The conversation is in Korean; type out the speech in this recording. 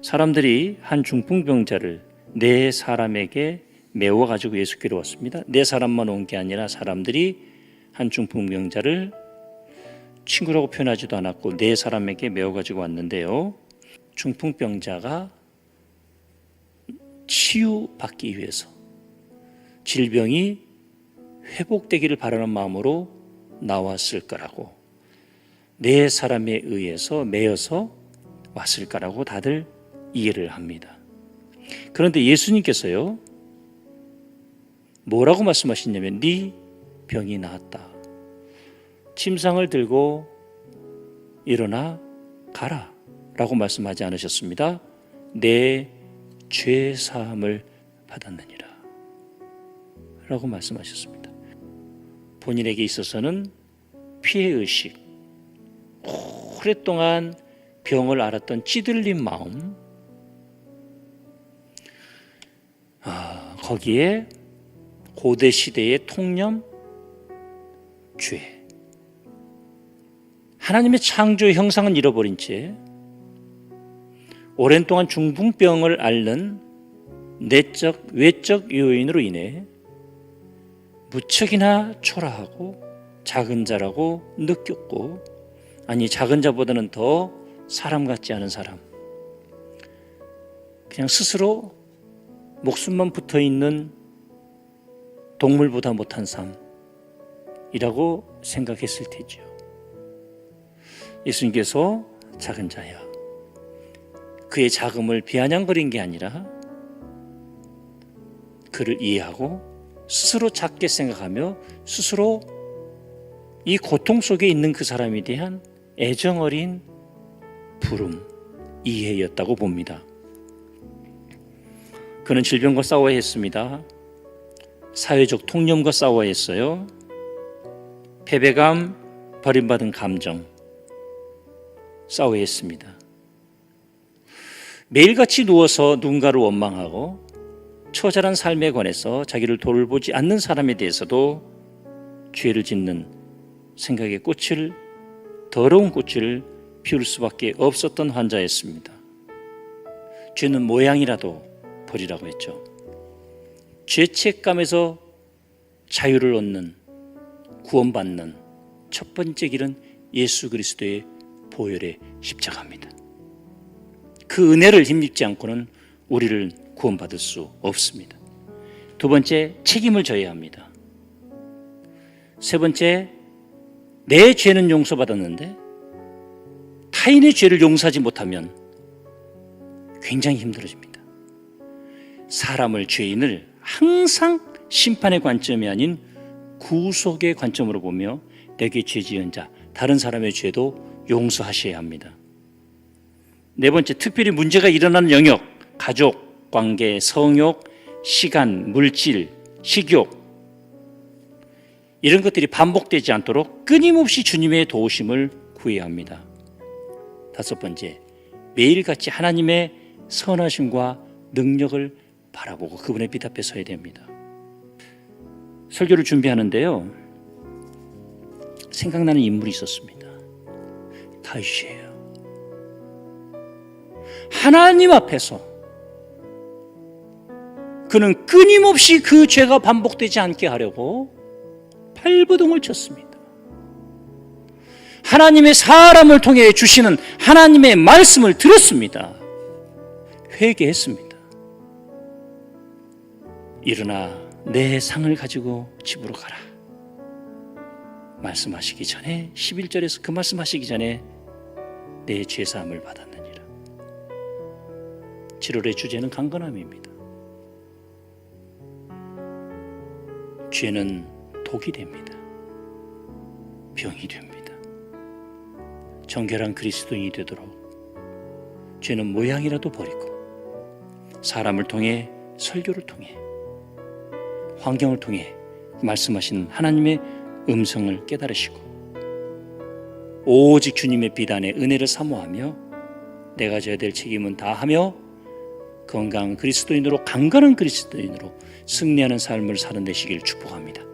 사람들이 한 중풍병자를 네 사람에게 메워 가지고 예수께로 왔습니다. 네 사람만 온 게 아니라 사람들이 한 중풍병자를 친구라고 표현하지도 않았고 네 사람에게 메워 가지고 왔는데요. 중풍병자가 치유받기 위해서 질병이 회복되기를 바라는 마음으로 나왔을 거라고 네 사람에 의해서 매여서 왔을 거라고 다들 이해를 합니다. 그런데 예수님께서요 뭐라고 말씀하시냐면 네 병이 나았다. 침상을 들고 일어나 가라 라고 말씀하지 않으셨습니다. 내 죄 사함을 받았느니라. 라고 말씀하셨습니다. 본인에게 있어서는 피해 의식, 오랫동안 병을 앓았던 찌들린 마음, 거기에 고대 시대의 통념, 죄. 하나님의 창조 형상은 잃어버린 채 오랜 동안 중풍병을 앓는 내적, 외적 요인으로 인해 무척이나 초라하고 작은 자라고 느꼈고 아니 작은 자보다는 더 사람 같지 않은 사람 그냥 스스로 목숨만 붙어 있는 동물보다 못한 삶이라고 생각했을 테죠. 예수님께서 작은 자야 그의 자금을 비아냥거린 게 아니라 그를 이해하고 스스로 작게 생각하며 스스로 이 고통 속에 있는 그 사람에 대한 애정 어린 부름, 이해였다고 봅니다. 그는 질병과 싸워야 했습니다. 사회적 통념과 싸워야 했어요. 패배감, 버림받은 감정, 싸워야 했습니다. 매일같이 누워서 누군가를 원망하고 처절한 삶에 관해서 자기를 돌보지 않는 사람에 대해서도 죄를 짓는 생각의 꽃을 더러운 꽃을 피울 수밖에 없었던 환자였습니다. 죄는 모양이라도 버리라고 했죠. 죄책감에서 자유를 얻는 구원받는 첫 번째 길은 예수 그리스도의 보혈의 십자가입니다. 그 은혜를 힘입지 않고는 우리를 구원받을 수 없습니다. 두 번째, 책임을 져야 합니다. 세 번째, 내 죄는 용서받았는데 타인의 죄를 용서하지 못하면 굉장히 힘들어집니다. 사람을 죄인을 항상 심판의 관점이 아닌 구속의 관점으로 보며 내게 죄 지은 자, 다른 사람의 죄도 용서하셔야 합니다. 네 번째, 특별히 문제가 일어나는 영역, 가족, 관계, 성욕, 시간, 물질, 식욕, 이런 것들이 반복되지 않도록 끊임없이 주님의 도우심을 구해야 합니다. 다섯 번째, 매일같이 하나님의 선하심과 능력을 바라보고 그분의 빛 앞에 서야 됩니다. 설교를 준비하는데요. 생각나는 인물이 있었습니다. 다윗이에요. 하나님 앞에서 그는 끊임없이 그 죄가 반복되지 않게 하려고 발버둥을 쳤습니다. 하나님의 사람을 통해 주시는 하나님의 말씀을 들었습니다. 회개했습니다. 일어나 내 상을 가지고 집으로 가라. 말씀하시기 전에 11절에서 그 말씀하시기 전에 내 죄사함을 받았느니라. 7월의 주제는 강건함입니다. 죄는 독이 됩니다. 병이 됩니다. 정결한 그리스도인이 되도록 죄는 모양이라도 버리고 사람을 통해 설교를 통해 환경을 통해 말씀하신 하나님의 음성을 깨달으시고 오직 주님의 비단의 은혜를 사모하며 내가 져야 될 책임은 다 하며 건강한 그리스도인으로 강건한 그리스도인으로 승리하는 삶을 사는 되시길 축복합니다.